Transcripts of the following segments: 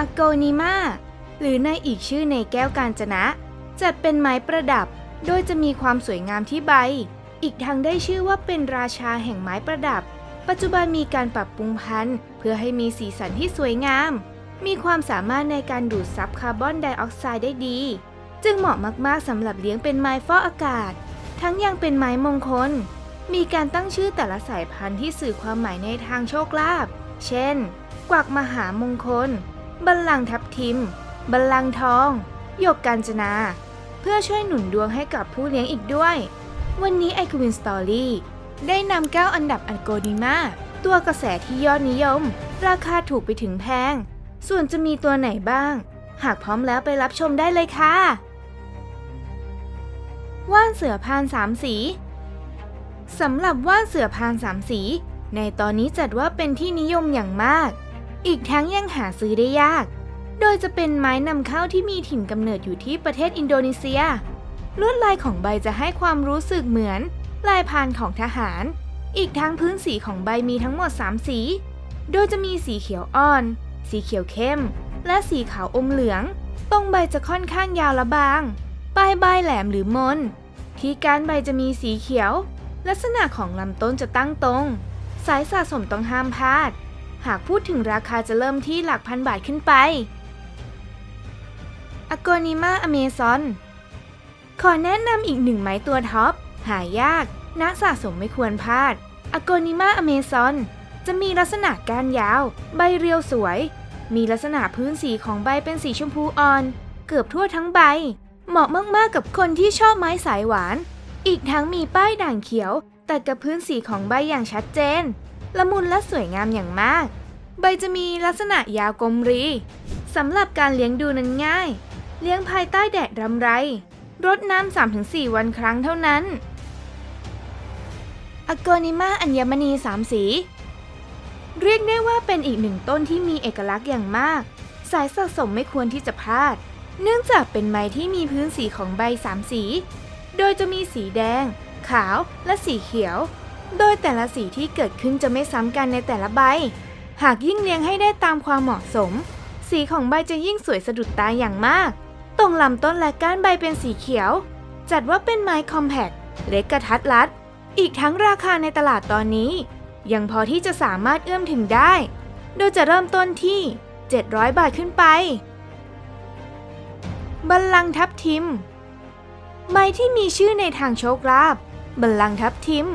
อโกนิมาหรือในอีกชื่อในแก้วกาญจนะ จัดเป็นไม้ประดับ โดยจะมีความสวยงามที่ใบ อีกทั้งได้ชื่อว่าเป็นราชาแห่งไม้ประดับ ปัจจุบันมีการปรับปรุงพันธุ์ เพื่อให้มีสีสันที่สวยงาม มีความสามารถในการดูดซับคาร์บอนไดออกไซด์ได้ดี จึงเหมาะมากๆสำหรับเลี้ยงเป็นไม้ฟอกอากาศ ทั้งยังเป็นไม้มงคล มีการตั้งชื่อแต่ละสายพันธุ์ที่สื่อความหมายในทางโชคลาภ เช่น กวักมหามงคล บัลลังก์ทับทิม บัลลังก์ทอง หยกกาญจนา เพื่อช่วยหนุนดวงให้กับผู้เลี้ยงอีกด้วย วันนี้ไอควินสตอรี่ได้นำ9อันดับอันโกดีมาตัวกระแสที่ยอดนิยม ราคาถูกไปถึงแพง ส่วนจะมีตัวไหนบ้าง หากพร้อมแล้วไปรับชมได้เลยค่ะ ว่านเสือพานสามสีสำหรับว่านเสือพานสามสี ในตอนนี้จัดว่าเป็นที่นิยมอย่างมาก อีกทั้งยังหาซื้อได้ยาก โดยจะเป็นไม้นำเข้าที่มีถิ่นกำเนิดอยู่ที่ประเทศอินโดนีเซีย ลวดลายของใบจะให้ความรู้สึกเหมือน ลายพานของทหาร อีกทั้งพื้นสีของใบมีทั้งหมด 3 สี โดยจะมีสีเขียวอ่อน สีเขียวเข้ม และสีขาวอมเหลือง ตรงใบจะค่อนข้างยาวและบาง ปลายใบแหลมหรือมน ที่ก้านใบจะมีสีเขียว ลักษณะของลำต้นจะตั้งตรง สายสะสมต้องห้ามพลาด หากพูดถึงราคาจะเริ่มที่หลักพันบาทขึ้นไปอโกนิมาอเมซอน ขอแนะนำอีกหนึ่งไม้ตัวท็อป หายาก นักสะสมไม่ควรพลาดอโกนิมาอเมซอน จะมีลักษณะก้านยาว ใบเรียวสวย มีลักษณะพื้นสีของใบเป็นสีชมพูอ่อน เกือบทั่วทั้งใบ เหมาะมากๆกับคนที่ชอบไม้สายหวาน อีกทั้งมีป้ายด่างเขียวแต่กับพื้นสีของใบอย่างชัดเจน ละมุนและสวยงามอย่างมาก ใบจะมีลักษณะยาวกลมรีสำหรับการเลี้ยงดูนั้นง่าย เลี้ยงภายใต้แดดรำไรรดน้ำ 3-4 วันครั้งเท่านั้นอโกนิมาอัญมณีสามสี เรียกได้ว่าเป็นอีกหนึ่งต้นที่มีเอกลักษณ์อย่างมาก สายสะสมไม่ควรที่จะพลาด เนื่องจากเป็นไม้ที่มีพื้นสีของใบสามสี โดยจะมีสีแดง ขาวและสีเขียว โดยแต่ละสีที่เกิดขึ้นจะไม่ซ้ำกันในแต่ละใบ หากยิ่งเลี้ยงให้ได้ตามความเหมาะสม สีของใบจะยิ่งสวยสะดุดตาอย่างมาก ตรงลำต้นและก้านใบเป็นสีเขียว จัดว่าเป็นไม้คอมแพคเล็กกระทัดรัด อีกทั้งราคาในตลาดตอนนี้ ยังพอที่จะสามารถเอื้อมถึงได้ โดยจะเริ่มต้นที่ 700 บาทขึ้นไป บัลลังทับทิม ไม้ที่มีชื่อในทางโชคลาภบัลลังทับทิม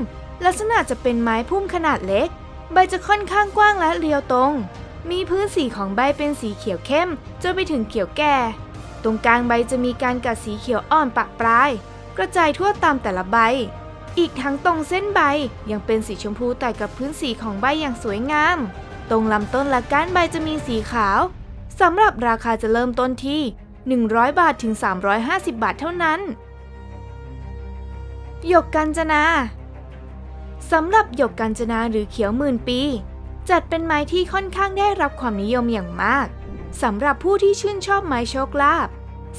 ลักษณะจะเป็นไม้พุ่มขนาดเล็ก ใบจะค่อนข้างกว้างและเรียวตรง มีพื้นสีของใบเป็นสีเขียวเข้มจนไปถึงเขียวแก่ ตรงกลางใบจะมีการกัดสีเขียวอ่อนปะปลาย กระจายทั่วตามแต่ละใบ อีกทั้งตรงเส้นใบยังเป็นสีชมพูแต่กับพื้นสีของใบอย่างสวยงาม ตรงลำต้นและก้านใบจะมีสีขาวสำหรับราคาจะเริ่มต้นที่ 100 บาทถึง 350 บาทเท่านั้น หยกกัญจนา สำหรับหยกกัญจนาหรือเขียวหมื่นปี จัดเป็นไม้ที่ค่อนข้างได้รับความนิยมอย่างมากสำหรับผู้ที่ชื่นชอบไม้โชคลาภ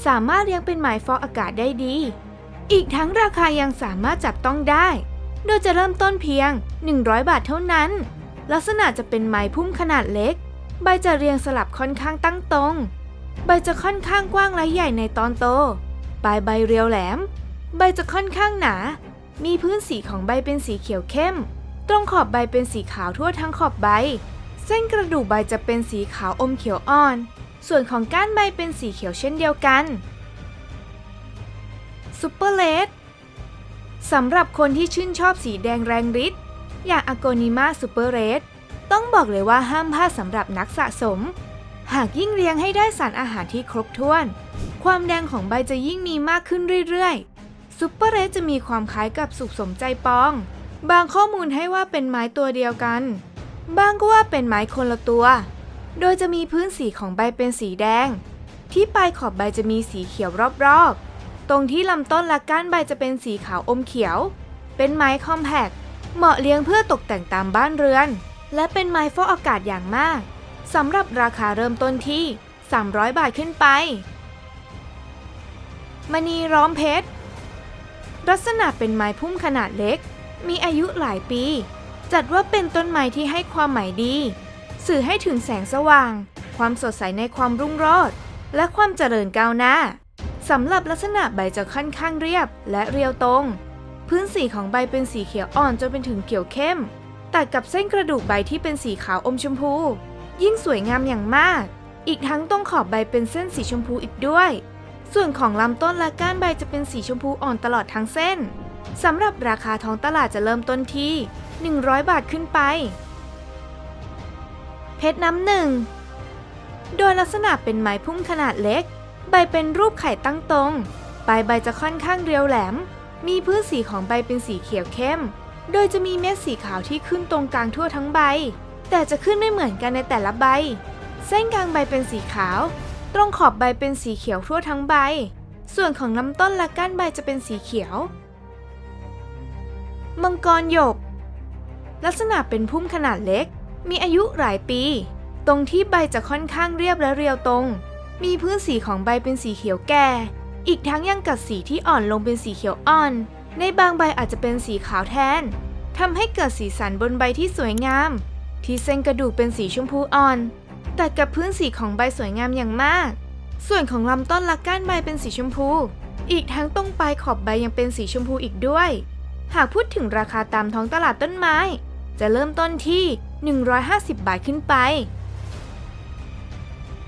สามารถเลี้ยงเป็นไม้ฟอกอากาศได้ดี อีกทั้งราคายังสามารถจับต้องได้ โดยจะเริ่มต้นเพียง 100 บาทเท่านั้น ลักษณะจะเป็นไม้พุ่มขนาดเล็ก ใบจะเรียงสลับค่อนข้างตั้งตรง ใบจะค่อนข้างกว้างและใหญ่ในตอนโต ปลายใบเรียวแหลม ใบจะค่อนข้างหนา มีพื้นสีของใบเป็นสีเขียวเข้ม ตรงขอบใบเป็นสีขาวทั่วทั้งขอบใบ เส้นกระดูกใบจะเป็นสีขาวอมเขียวอ่อน ส่วนของก้านใบเป็นสีเขียวเช่นเดียวกันซูเปอร์เลดสำหรับคนที่ชื่นชอบสีแดงแรงฤทธิ์อย่างอโกนิมาซูเปอร์เรดต้องบอกเลยว่าห้ามพลาดสำหรับนักสะสม หากยิ่งเลี้ยงให้ได้สารอาหารที่ครบถ้วน ความแดงของใบจะยิ่งมีมากขึ้นเรื่อยๆ ซูเปอร์เรดจะมีความคล้ายกับสุขสมใจปอง บางข้อมูลให้ว่าเป็นไม้ตัวเดียวกัน บางก็ว่าเป็นไม้คนละตัว โดยจะมีพื้นสีของใบเป็นสีแดง ที่ปลายขอบใบจะมีสีเขียวรอบๆ ตรงที่ลำต้นและก้านใบจะเป็นสีขาวอมเขียว เป็นไม้คอมแพคเหมาะเลี้ยงเพื่อตกแต่งตามบ้านเรือน และเป็นไม้ฟอกอากาศอย่างมากสำหรับราคาเริ่มต้นที่ 300 บาทขึ้นไปมณีร้อมเพชร ลักษณะเป็นไม้พุ่มขนาดเล็ก มีอายุหลายปี จัดว่าเป็นต้นไม้ที่ให้ความหมายดี สื่อให้ถึงแสงสว่าง ความสดใสในความรุ่งโรจน์และความเจริญก้าวหน้าสำหรับลักษณะใบจะค่อนข้างเรียบและเรียวตรง พื้นสีของใบเป็นสีเขียวอ่อนจนเป็นถึงเขียวเข้ม ตัดกับเส้นกระดูกใบที่เป็นสีขาวอมชมพู ยิ่งสวยงามอย่างมาก อีกทั้งตรงขอบใบเป็นเส้นสีชมพูอีกด้วย ส่วนของลำต้นและก้านใบจะเป็นสีชมพูอ่อนตลอดทั้งเส้นสำหรับราคาท้องตลาดจะเริ่มต้นที่ 100 บาทขึ้นไป เพชรน้ำหนึ่ง โดยลักษณะเป็นไม้พุ่มขนาดเล็ก ใบเป็นรูปไข่ตั้งตรง ปลายใบจะค่อนข้างเรียวแหลม มีพื้นสีของใบเป็นสีเขียวเข้ม โดยจะมีเม็ดสีขาวที่ขึ้นตรงกลางทั่วทั้งใบ แต่จะขึ้นไม่เหมือนกันในแต่ละใบ เส้นกลางใบเป็นสีขาว ตรงขอบใบเป็นสีเขียวทั่วทั้งใบ ส่วนของลำต้นและก้านใบจะเป็นสีเขียว มังกรหยก ลักษณะเป็นพุ่มขนาดเล็ก มีอายุหลายปี ตรงที่ใบจะค่อนข้างเรียบและเรียวตรง มีพื้นสีของใบเป็นสีเขียวแก่ อีกทั้งยังกัดสีที่อ่อนลงเป็นสีเขียวอ่อน ในบางใบอาจจะเป็นสีขาวแทนทำให้เกิดสีสันบนใบที่สวยงาม ที่เส้นกระดูกเป็นสีชมพูอ่อน ตัดกับพื้นสีของใบสวยงามอย่างมาก ส่วนของลำต้นและก้านใบเป็นสีชมพู อีกทั้งตรงปลายขอบใบยังเป็นสีชมพูอีกด้วย หากพูดถึงราคาตามท้องตลาดต้นไม้ จะเริ่มต้นที่ 150 บาทขึ้นไป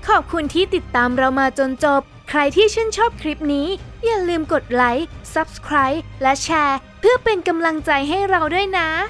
ขอบคุณที่ติดตามเรามาจนจบ ใครที่ชื่นชอบคลิปนี้ อย่าลืมกดไลค์ Subscribe และแชร์ เพื่อเป็นกำลังใจให้เราด้วยนะ